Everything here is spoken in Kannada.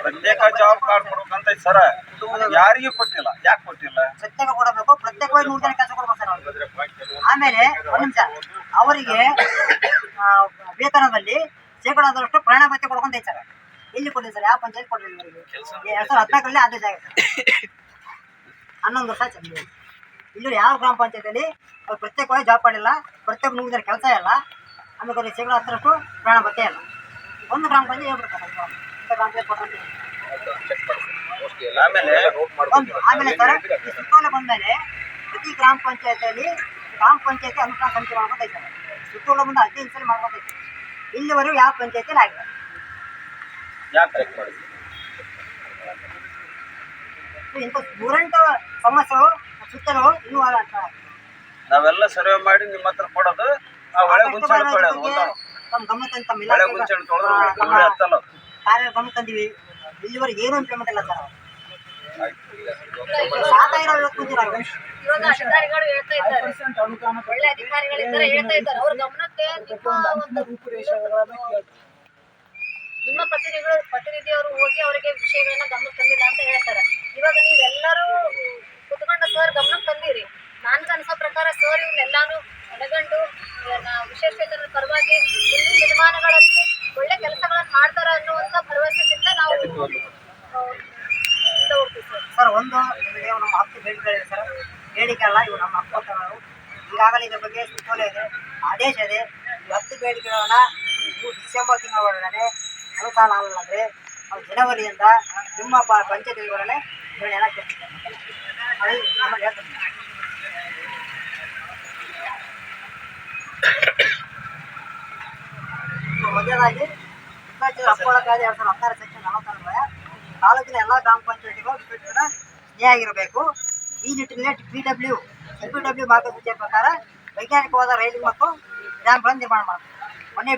ಪ್ರತ್ಯೇಕ ಜಾಬ್ ಕಾರ್ಡ್ ಕೊಡ್ಬೇಕಂತ ಸರ ಯಾರಿಗೂ ಕೊಟ್ಟಿಲ್ಲ ಯಾಕೆ ಕೊಟ್ಟಿಲ್ಲ ಪ್ರತ್ಯೇಕ ಕೊಡಬೇಕು ಪ್ರತ್ಯೇಕವಾಗಿ ನೂರು ಜನ ಕೆಲಸ ಕೊಡ್ಬೇಕು ಸರ್ ಆಮೇಲೆ ಒಂದು ಅವರಿಗೆ ವೇತನದಲ್ಲಿ ಶೇಕಡಾದಷ್ಟು ಪ್ರಯಾಣ ಭತ್ಯೆ ಕೊಡ್ಕೊಂತ ಸರ್ ಎಲ್ಲಿ ಕೊಟ್ಟಿದೆ ಸರ್ ಯಾವ ಪಂಚಾಯತ್ ಕೊಡಲಿಲ್ಲ ಅವರಿಗೆ ಎರಡ್ ಸಾವಿರದ ಹದಿನಾಲ್ಕರಲ್ಲಿ ಆದೇಶ ಆಗಿದೆ ಹನ್ನೊಂದು ವರ್ಷ ಚಂದ ಇಲ್ಲಿ ಯಾವ ಗ್ರಾಮ ಪಂಚಾಯತಿಯಲ್ಲಿ ಅವ್ರು ಪ್ರತ್ಯೇಕವಾಗಿ ಜಾಬ್ ಮಾಡಿಲ್ಲ ಪ್ರತ್ಯೇಕ ನುಗ್ಗಿದ್ರೆ ಕೆಲಸ ಇಲ್ಲ. ಆಮೇಲೆ ಅವ್ರಿಗೆ ಶೇಕಡ ಹತ್ತರಷ್ಟು ಪ್ರಾಣ ಬರ್ತೇ ಇಲ್ಲ. ಒಂದು ಗ್ರಾಮ ಪಂಚಾಯತ್ ಹೇಳ್ಬಿಡ್ತಾರೆ ಇಂಥ ಗ್ರಾಮ ಪಂಚಾಯತ್ ಕೊಟ್ಟಂತೆ ಆಮೇಲೆ ಆಮೇಲೆ ಸರ್ ಈ ಸುತ್ತೋಲೆ ಬಂದ್ಮೇಲೆ ಪ್ರತಿ ಗ್ರಾಮ ಪಂಚಾಯತಿಯಲ್ಲಿ ಗ್ರಾಮ ಪಂಚಾಯತಿ ಅನುಷ್ಠಾನ ಸಮಿತಿ ಮಾಡ್ಕೊತಾ ಇದ್ದಾರೆ. ಸುತ್ತೋಲೆ ಬಂದು ಹದಿನೈದು ಸಲ ಮಾಡ್ಕೊತಾ ಇದ್ದಾರೆ. ಇಲ್ಲಿವರೆಗೂ ಯಾವ ಪಂಚಾಯತಿಯಲ್ಲಿ ಆಗಿಲ್ಲ. ಯಾಕೆ ಚೆಕ್ ಮಾಡಿದ್ರಿ? ಇಂಥ ನೂರೆಂಟು ಸಮಸ್ಯೆಗಳು ನಾವೆಲ್ಲ ಸರ್ವೆ ಮಾಡಿ ನಿಮ್ಮ ಹತ್ರ ಕೊಡೋದು ಆ ಒಳ್ಳೆ ಗುಂಚಣ ತೊಳೆಯೋದು ಒಳ್ಳೆ ಗುಂಚಣ ತೊಳೆದ್ರೆ ಆ, ಉಳಿ- ನಮ್ಮ ಉಳಿ ಹತ್ತಲ್ಲ ಕಾರ್ಯ ಗಮನ ತಂದಿವಿ. ಇಲ್ಲಿವರೆಗೆ ಏನು ಇಂಪ್ಲಿಮೆಂಟ್ ಇಲ್ಲ ಸರ್. ಸಾಕಾಗಿರೋ ಇವಾಗ ಅಧಿಕಾರಿಗಳು ಹೇಳ್ತಾ ಇದ್ದಾರೆ. ಒಳ್ಳೆ ಅಧಿಕಾರಿಗಳಿದ್ದಾರೆ ಹೇಳ್ತಾ ಇದ್ದಾರೆ. ಅವ್ರ ಗಮನಕ್ಕೆ ನಿಮ್ಮ ಒಂದು ನಿಮ್ಮ ಪ್ರತಿನಿಧಿಗಳು ಪ್ರತಿನಿಧಿಯವರು ಹೋಗಿ ಅವರಿಗೆ ವಿಷಯಗಳನ್ನ ಗಮನಕ್ಕೆ ತಂದಿಲ್ಲ ಅಂತ ಹೇಳ್ತಾರೆ. ಇವಾಗ ನೀವೆಲ್ಲರೂ ಕುತ್ಕೊಂಡ ಸರ್ ಗಮನಕ್ಕೆ ತಂದಿರಿ ನನ್ಗೆ ಅನ್ಸೋ ಪ್ರಕಾರ ಸರ್ ಇವನ್ನೆಲ್ಲಾನು ಮನಗಂಡು ನ- ಪರವಾಗಿ ಮುಂದಿನ ದಿನಮಾನಗಳಲ್ಲಿ ಒಳ್ಳೆ ಕೆಲಸಗಳನ್ನು ಮಾಡ್ತಾರ ಅನ್ನುವಂತ ಭರವಸೆಯಿಂದ ನಾವು ಸರ್, ಒಂದು ನಿಮಗೆ ನಮ್ಮ ಹತ್ತು ಬೇಡಿಕೆಗಳಿದೆ ಸರ್. ಬೇಡಿಕೆ ಅಲ್ಲ ಇವು ನಮ್ಮ ಹಕ್ಕು ಈಗಾಗಲೇ ಇದ್ರ ಬಗ್ಗೆ ಸುತ್ತೋಲೆ ಇದೆ, ಆದೇಶ ಇದೆ. ಹತ್ತು ಬೇಡಿಕೆಗಳನ್ನ ನೀವು ಡಿಸೆಂಬರ್ ತಿಂಗಳ ಒಳಗಡೆ ಅನುಷ್ಠಾನ ಅಲ್ಲದೆ ನಾವು ಜನವರಿಯಿಂದ ನಿಮ್ಮ ಪ- ಒಳಗಡೆ ಅದು ನಮ್ಮಲ್ಲಿ ಹೇಳ್ತೀನಿ ಹಕ್ಕುಗಳ ಕಾಯ್ದೆ ಎರಡು ತಾಲೂಕಿನ ಎಲ್ಲ ಗ್ರಾಮ ಪಂಚಾಯತಿಗಳು ವಿದ್ಯುತ್ತಿನ ಆಗಿರಬೇಕು. ಈ ನಿಟ್ಟಿನಲ್ಲಿ P W, L P W ಮಾರ್ಗಸೂಚಿಯ ಪ್ರಕಾರ ವೈಜ್ಞಾನಿಕವಾದ ರೈಲಿಂಗ್ ಮತ್ತು ಡ್ಯಾಮ್ಗಳನ್ನು ನಿರ್ಮಾಣ ಮಾಡಬೇಕು. ಮೊನ್ನೆ